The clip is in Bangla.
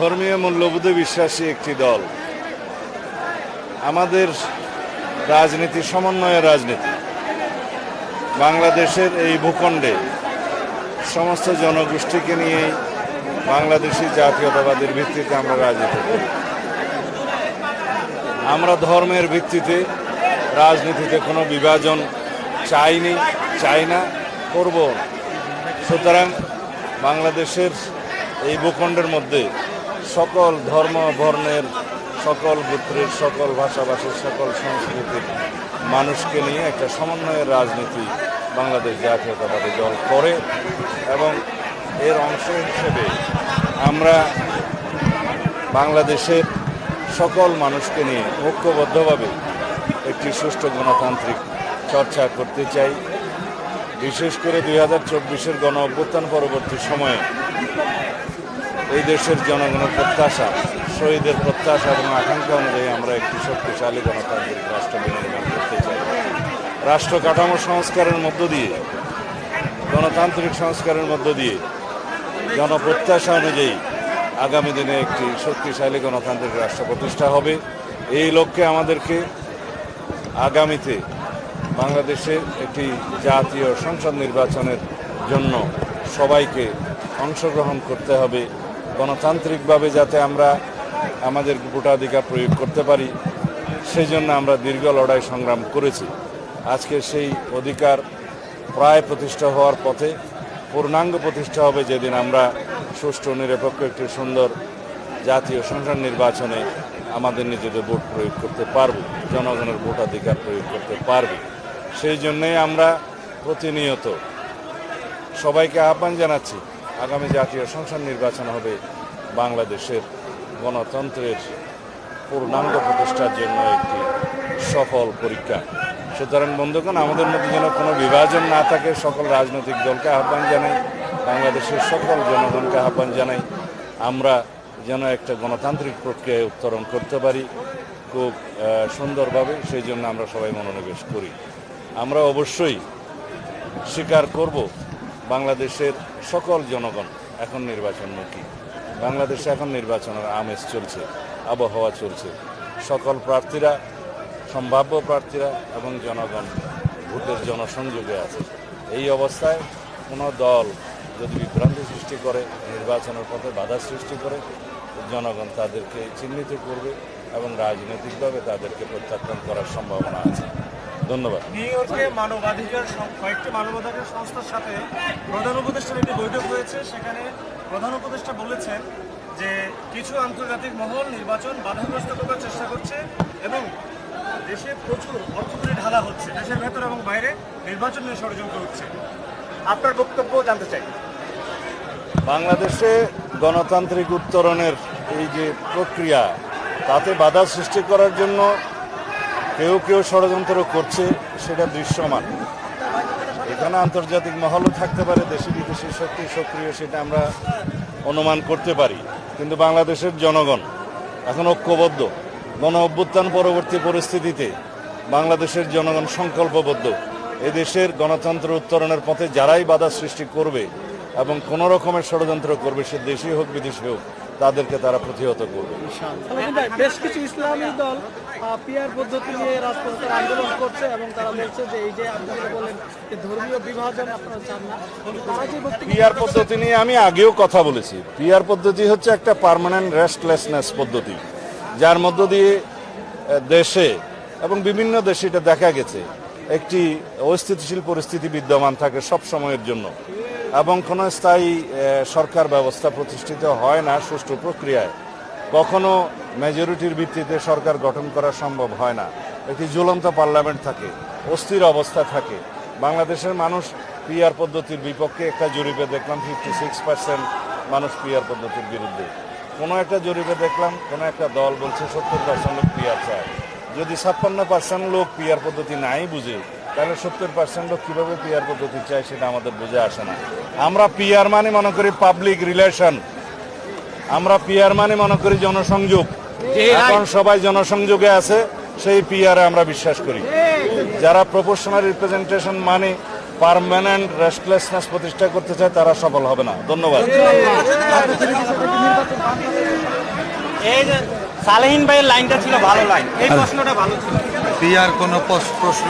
ধর্মীয় মূল্যবোধে বিশ্বাসী একটি দল। আমাদের রাজনীতি সমন্বয়ের রাজনীতি। বাংলাদেশের এই ভূখণ্ডে সমস্ত জনগোষ্ঠীকে নিয়েই বাংলাদেশি জাতীয়তাবাদের ভিত্তিতে আমরা রাজনীতি করি। আমরা ধর্মের ভিত্তিতে রাজনীতিতে কোনো বিভাজন চাইনি, চাই না, করব সুতরাং বাংলাদেশের এই ভূখণ্ডের মধ্যে সকল ধর্ম, বর্ণের, সকল গোত্রের, সকল ভাষাভাষীর, সকল সংস্কৃতির মানুষকে নিয়ে একটা সমন্বয়ের রাজনীতি বাংলাদেশ জাতীয়তাবাদী দল করে এবং এর অংশ হিসেবে আমরা বাংলাদেশের সকল মানুষকে নিয়ে ঐক্যবদ্ধভাবে একটি সুষ্ঠু গণতান্ত্রিক চর্চা করতে চাই। বিশেষ করে দুই হাজার চব্বিশের গণ অভ্যুত্থান পরবর্তী সময়ে এই দেশের জনগণের প্রত্যাশা, শহীদের প্রত্যাশা এবং আকাঙ্ক্ষা অনুযায়ী আমরা একটি শক্তিশালী গণতান্ত্রিক রাষ্ট্র বিনির্মাণ করতে চাই। রাষ্ট্র কাঠামো সংস্কারের মধ্য দিয়ে, গণতান্ত্রিক সংস্কারের মধ্য দিয়ে জনপ্রত্যাশা অনুযায়ী আগামী দিনে একটি শক্তিশালী গণতান্ত্রিক রাষ্ট্র প্রতিষ্ঠা হবে। এই লক্ষ্যে আমাদেরকে আগামীতে বাংলাদেশে একটি জাতীয় সংসদ নির্বাচনের জন্য সবাইকে অংশগ্রহণ করতে হবে। গণতান্ত্রিকভাবে যাতে আমরা আমাদের ভোটাধিকার প্রয়োগ করতে পারি সেই জন্য আমরা দীর্ঘ লড়াই সংগ্রাম করেছি। আজকে সেই অধিকার প্রায় প্রতিষ্ঠা হওয়ার পথে পূর্ণাঙ্গ প্রতিষ্ঠা হবে যেদিন আমরা সুষ্ঠু, নিরপেক্ষ একটি সুন্দর জাতীয় সংসদ নির্বাচনে আমাদের নিজেদের ভোট প্রয়োগ করতে পারব, জনগণের ভোটাধিকার প্রয়োগ করতে পারবে। সেই জন্যই আমরা প্রতিনিয়ত সবাইকে আহ্বান জানাচ্ছি আগামী জাতীয় সংসদ নির্বাচন হবে বাংলাদেশের গণতন্ত্রের পূর্ণাঙ্গ প্রতিষ্ঠার জন্য একটি সফল পরীক্ষা। সুতরাং বন্ধুগণ, আমাদের মধ্যে যেন কোনো বিভাজন না থাকে, সকল রাজনৈতিক দলকে আহ্বান জানাই, বাংলাদেশের সকল জনগণকে আহ্বান জানাই, আমরা যেন একটা গণতান্ত্রিক প্রক্রিয়ায় উত্তরণ করতে পারি খুব সুন্দরভাবে, সেই জন্য আমরা সবাই মনোনিবেশ করি। আমরা অবশ্যই স্বীকার করব বাংলাদেশের সকল জনগণ এখন নির্বাচনমুখী। বাংলাদেশে এখন নির্বাচনের আমেজ চলছে, আবহাওয়া চলছে। সকল প্রার্থীরা, সম্ভাব্য প্রার্থীরা এবং জনগণ ভোটের জনসংযোগে আছে। এই অবস্থায় কোনো দল যদি বিভ্রান্তি সৃষ্টি করে, নির্বাচনের পথে বাধা সৃষ্টি করে, জনগণ তাদেরকে চিহ্নিত করবে এবং রাজনৈতিকভাবে তাদেরকে প্রত্যাখ্যান করার সম্ভাবনা আছে। ধন্যবাদ। নিউ ইয়র্কে মানবাধিকার কয়েকটি মানবাধিকার সংস্থার সাথে প্রধান উপদেষ্টার একটি বৈঠক হয়েছে। সেখানে প্রধান উপদেষ্টা বলেছেন যে কিছু আন্তর্জাতিক মহল নির্বাচন বাধাগ্রস্ত করার চেষ্টা করছে এবং দেশে প্রচুর অর্থকরী ঢালা হচ্ছে দেশের ভেতর এবং বাইরে নির্বাচন নিয়ে ষড়যন্ত্র হচ্ছে। আপনার বক্তব্য জানতে চাই। বাংলাদেশে গণতান্ত্রিক উত্তরণের এই যে প্রক্রিয়া তাতে বাধা সৃষ্টি করার জন্য কেউ কেউ ষড়যন্ত্র করছে, সেটা দৃশ্যমান। এখানে আন্তর্জাতিক মহলও থাকতে পারে, দেশি বিদেশি শক্তি সক্রিয়, সেটা আমরা অনুমান করতে পারি। কিন্তু বাংলাদেশের জনগণ এখন ঐক্যবদ্ধ। গণ অভ্যুত্থান পরবর্তী পরিস্থিতিতে বাংলাদেশের জনগণ সংকল্পবদ্ধ। এদেশের গণতন্ত্র উত্তরণের পথে যারাই বাধা সৃষ্টি করবে এবং কোনো রকমের ষড়যন্ত্র করবে, সে দেশি হোক বিদেশি হোক তাদেরকে তারা প্রতিহত করবে। বেশ কিছু ইসলামী দল পিয়ার পদ্ধতি নিয়ে রাজপথের আন্দোলন করছে এবং তারা বলছে যে এই যে আপনি বলেন যে ধর্মীয় বিভাজন আপনারা চান না পিআর পদ্ধতি নিয়ে আমি আগেও কথা বলেছি। পিআর পদ্ধতি হচ্ছে একটা পার্মানেন্ট রেস্টলেসনেস পদ্ধতি যার মধ্য দিয়ে দেশে এবং বিভিন্ন দেশে এটা দেখা গেছে। একটি অস্থিতিশীল পরিস্থিতি বিদ্যমান থাকে সব সময়ের জন্য। এবং কোনো স্থায়ী সরকার ব্যবস্থা প্রতিষ্ঠিত হয় না সুষ্ঠু প্রক্রিয়ায়। কখনো মেজরিটির ভিত্তিতে সরকার গঠন করা সম্ভব হয় না। একটি ঝুলন্ত পার্লামেন্ট থাকে, অস্থির অবস্থা থাকে। বাংলাদেশের মানুষ পিআর পদ্ধতির বিপক্ষে একটা জরিপে দেখলাম ফিফটি সিক্স পার্সেন্ট মানুষ পিআর পদ্ধতির বিরুদ্ধে। কোনো একটা জরিপে দেখলাম, কোনো একটা দল বলছে সত্তর পার্সেন্ট লোক পিআর চায়। যদি ছাপ্পান্ন পার্সেন্ট লোক পিআর পদ্ধতি নাই বুঝে তাহলে সত্তর পার্সেন্ট লোক কীভাবে পিআর পদ্ধতি চায় সেটা আমাদের বুঝে আসে না। আমরা পিআর মানে মনে করি পাবলিক রিলেশন আমরা পিআর মানে মনে করি জনসংযোগ। এখন সবাই জনসংযোগে আছে সেই পিআরে আমরা বিশ্বাস করি। যারা প্রফেশনাল রিপ্রেজেন্টেশন মানে পার্মানেন্ট রেস্টলেসনেস প্রতিষ্ঠা করতে চায় তারা সফল হবে না। ধন্যবাদ। এই যে ভাইয়ের লাইনটা ছিল ভালো লাইন এই প্রশ্নটা ভালো ছিল। বিয়ার কোনো প্রশ্ন